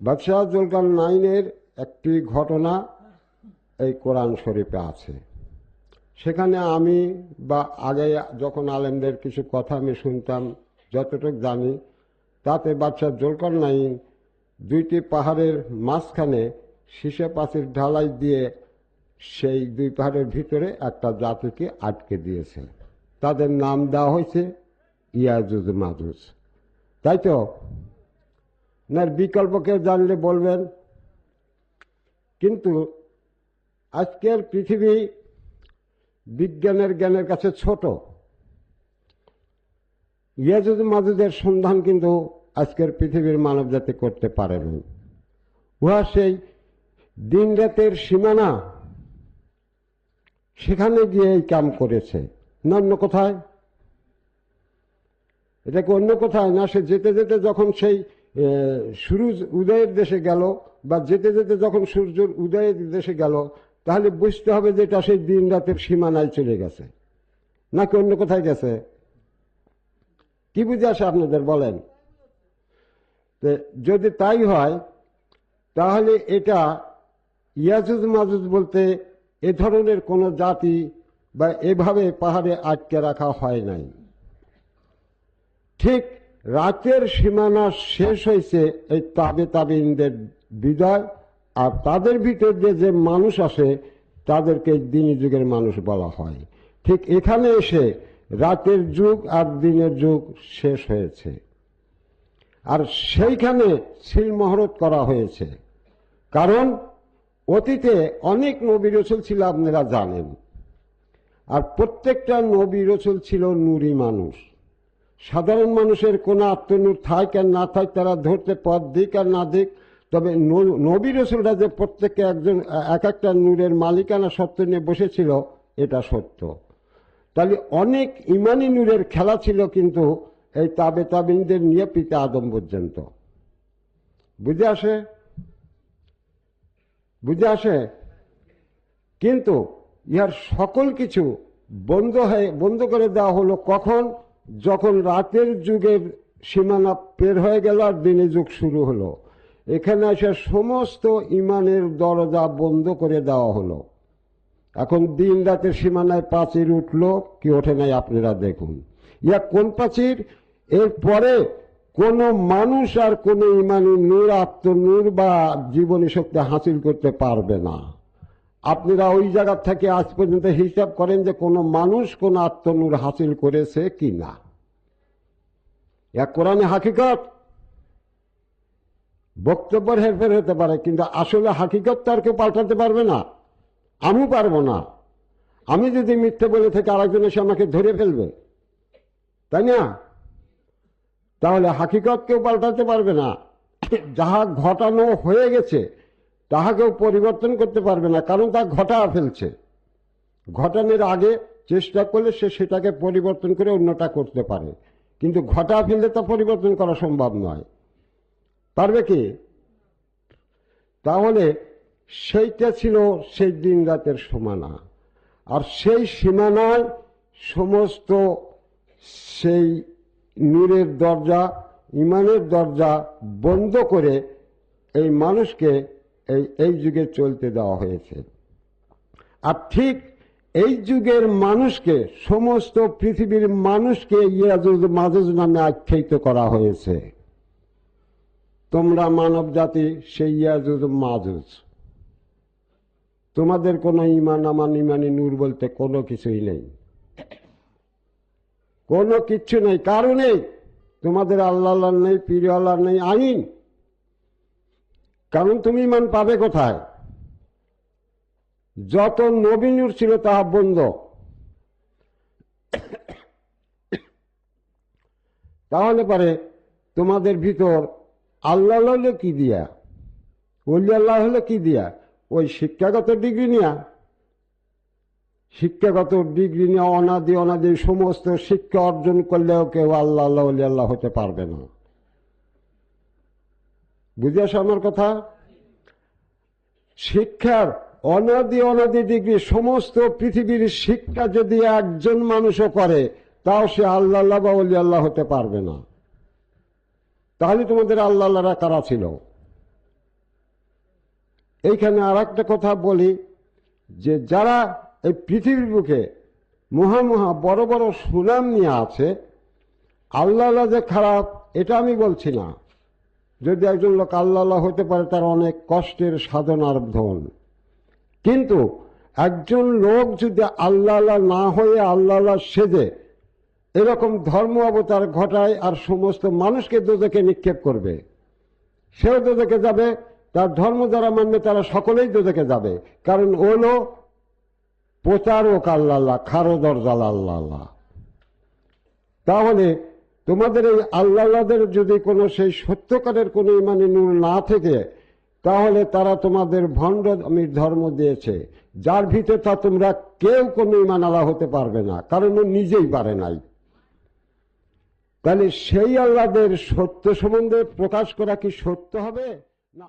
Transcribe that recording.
বাদশাহ জুলকার নাইনের একটি ঘটনা এই কোরআন শরীফে আছে। সেখানে আমি বা আগে যখন আলেমদের কিছু কথা আমি শুনতাম, যতটুকু জানি, তাতে বাদশাহ জুলকার নাইন দুইটি পাহাড়ের মাঝখানে শীষে পাশের ঢালাই দিয়ে সেই দুই পাহাড়ের ভিতরে একটা জাতিকে আটকে দিয়েছে। তাদের নাম দেওয়া হয়েছে ইয়াজুজ মাজুজ তাই তো? না এর বিকল্পকে জানলে বলবেন। কিন্তু আজকের পৃথিবী বিজ্ঞানের জ্ঞানের কাছে ছোট। ইয়াজুদ মাজুদের সন্ধান কিন্তু আজকের পৃথিবীর মানব জাতি করতে পারেনি উহা সেই দিন রাতের সীমানা। সেখানে গিয়ে এই কাম করেছে। না, অন্য কোথায়? এটাকে অন্য কোথায়? না, সে যেতে যেতে যখন সেই সূর্য উদয়ের দেশে গেল, বা যেতে যেতে যখন সূর্যের উদয়ের দেশে গেল, তাহলে বুঝতে হবে যে এটা সেই দিন রাতের সীমানায় চলে গেছে। নাকি অন্য কোথায় গেছে? কি বুঝে আসে আপনাদের বলেন? যদি তাই হয়, তাহলে এটা ইয়াজুজ মাজুজ বলতে এ ধরনের কোনো জাতি বা এভাবে পাহাড়ে আটকে রাখা হয় নাই। ঠিক রাতের সীমানা শেষ হয়েছে এই তাবে তাবিনদের বিদায়, আর তাদের ভিতর দিয়ে যে মানুষ আসে, তাদেরকে দিনী যুগের মানুষ বলা হয়। ঠিক এখানে এসে রাতের যুগ আর দিনের যুগ শেষ হয়েছে। আর সেইখানে সিলমহরত করা হয়েছে। কারণ অতীতে অনেক নবী রসুল ছিল, আপনারা জানেন। আর প্রত্যেকটা নবী রসুল ছিল নুরি মানুষ। সাধারণ মানুষের কোনো আত্মনূর থাক আর না থাক, তারা ধরতে পথ দিক আর না দিক, তবে নবী রসুলরা যে প্রত্যেকে একজন, এক একটা নূরের মালিকানা সত্য নিয়ে বসেছিল, এটা সত্য। তাহলে অনেক ইমানি নূরের খেলা ছিল কিন্তু এই তাবে তাবিনদের নিয়ে পিতা আদম পর্যন্ত। বুঝে আসে? বুঝে আসে? কিন্তু ইহার সকল কিছু বন্ধ হয়ে, বন্ধ করে দেওয়া হলো কখন? যখন রাতের যুগের সীমানা পের হয়ে গেল আর দিনের যুগ শুরু হলো, এখানে এসে সমস্ত ইমানের দরজা বন্ধ করে দেওয়া হলো। এখন দিন রাতের সীমানায় প্রাচীর উঠল, কি ওঠে নাই আপনারা দেখুন। ইয়া কোন প্রাচীর? এরপরে কোন মানুষ আর কোন ইমানি নূর, আত্মনূর বা জীবনী শক্তি হাসিল করতে পারবে না। আপনারা ওই জায়গা থেকে আজ পর্যন্ত হিসাব করেন যে কোনো মানুষ কোন আত্মনূর হাসিল করেছে কি না। এক কোরআনে হাকিকত। বক্তব্যের হেরফের হতে পারে, কিন্তু আসলে হাকিকত তো আর কেউ পাল্টাতে পারবে না। আমি পারব না। আমি যদি মিথ্যে বলে থেকে, আরেকজন এসে আমাকে ধরে ফেলবে। তাই না? তাহলে হাকিকত কেউ পাল্টাতে পারবে না। যাহা ঘটানো হয়ে গেছে তাহাকেও পরিবর্তন করতে পারবে না, কারণ তা ঘটা ফেলছে। ঘটানোর আগে চেষ্টা করলে সে সেটাকে পরিবর্তন করে অন্যটা করতে পারে। কিন্তু ঘটা ফেললে তা পরিবর্তন করা সম্ভব নয়। পারবে কি? তাহলে সেইটা ছিল সেই দিন রাতের সীমানা। আর সেই সীমানায় সমস্ত সেই নূরের দরজা, ইমানের দরজা বন্ধ করে এই মানুষকে এই এই যুগে চলতে দেওয়া হয়েছে। আর ঠিক এই যুগের মানুষকে, সমস্ত পৃথিবীর মানুষকে ইয়াজুজ মাজুজ নামে আখ্যায়িত করা হয়েছে। তোমরা মানব জাতি, সেই ইয়াজুজ মাজুজ তোমাদের কোনো ইমান, আমান, ইমানি নূর বলতে কোনো কিছুই নেই। কোনো কিচ্ছু নেই, কারও নেই। তোমাদের আল্লাহ নেই পীর নেই, আইন। কারণ তুমি ইমান পাবে কোথায়? যত নবীনুর ছিল তাহা বন্ধ। তাহলে পারে তোমাদের ভিতর আল্লাহ হলে কি দিয়া? অলি আল্লাহ হলো কি দিয়া? ওই শিক্ষাগত ডিগ্রি নিয়া। শিক্ষাগত ডিগ্রি নিয়ে অনাদি অনাদি সমস্ত শিক্ষা অর্জন করলেও কেউ আল্লাহ আল্লাহ আল্লাহ হতে পারবে না। বুঝে আসো আমার কথা? শিক্ষার অনাদি অনাদি ডিগ্রি সমস্ত পৃথিবীর শিক্ষা যদি একজন মানুষও করে, তাও সে আল্লাহ আল্লাহ বা অলি আল্লাহ হতে পারবে না। তাহলে তোমাদের আল্লাহ কারা ছিল? এইখানে আর একটা কথা বলি, যে যারা এই পৃথিবীর বুকে মহা মহা বড় বড় সুনাম নিয়ে আছে আল্লাহ যে খারাপ, এটা আমি বলছি না। যদি একজন লোক আল্লাহ হতে পারে, তার অনেক কষ্টের সাধনার ধন। কিন্তু একজন লোক যদি আল্লাহ না হয়ে আল্লাহ সেজে, এরকম ধর্ম অবতার ঘটায় আর সমস্ত মানুষকে দোজকে নিক্ষেপ করবে, সেও দোজকে যাবে, তার ধর্ম যারা মানবে, তারা সকলেই দোজকে যাবে। কারণ ওলো প্রচারক আল্লাহ খারো দরজাল আল্লাহ। তাহলে তোমাদের এই আল্লাহদের যদি কোনো সেই সত্যকারের কোনো ইমানি নূর না থেকে, তাহলে তারা তোমাদের ভণ্ড আমি ধর্ম দিয়েছে। যার ভিতরে তা তোমরা কেউ কোনো ইমান আলা হতে পারবে না, কারণ ও নিজেই পারে নাই। তাহলে সেই আল্লাহদের সত্য সম্বন্ধে প্রকাশ করা কি সত্য হবে, না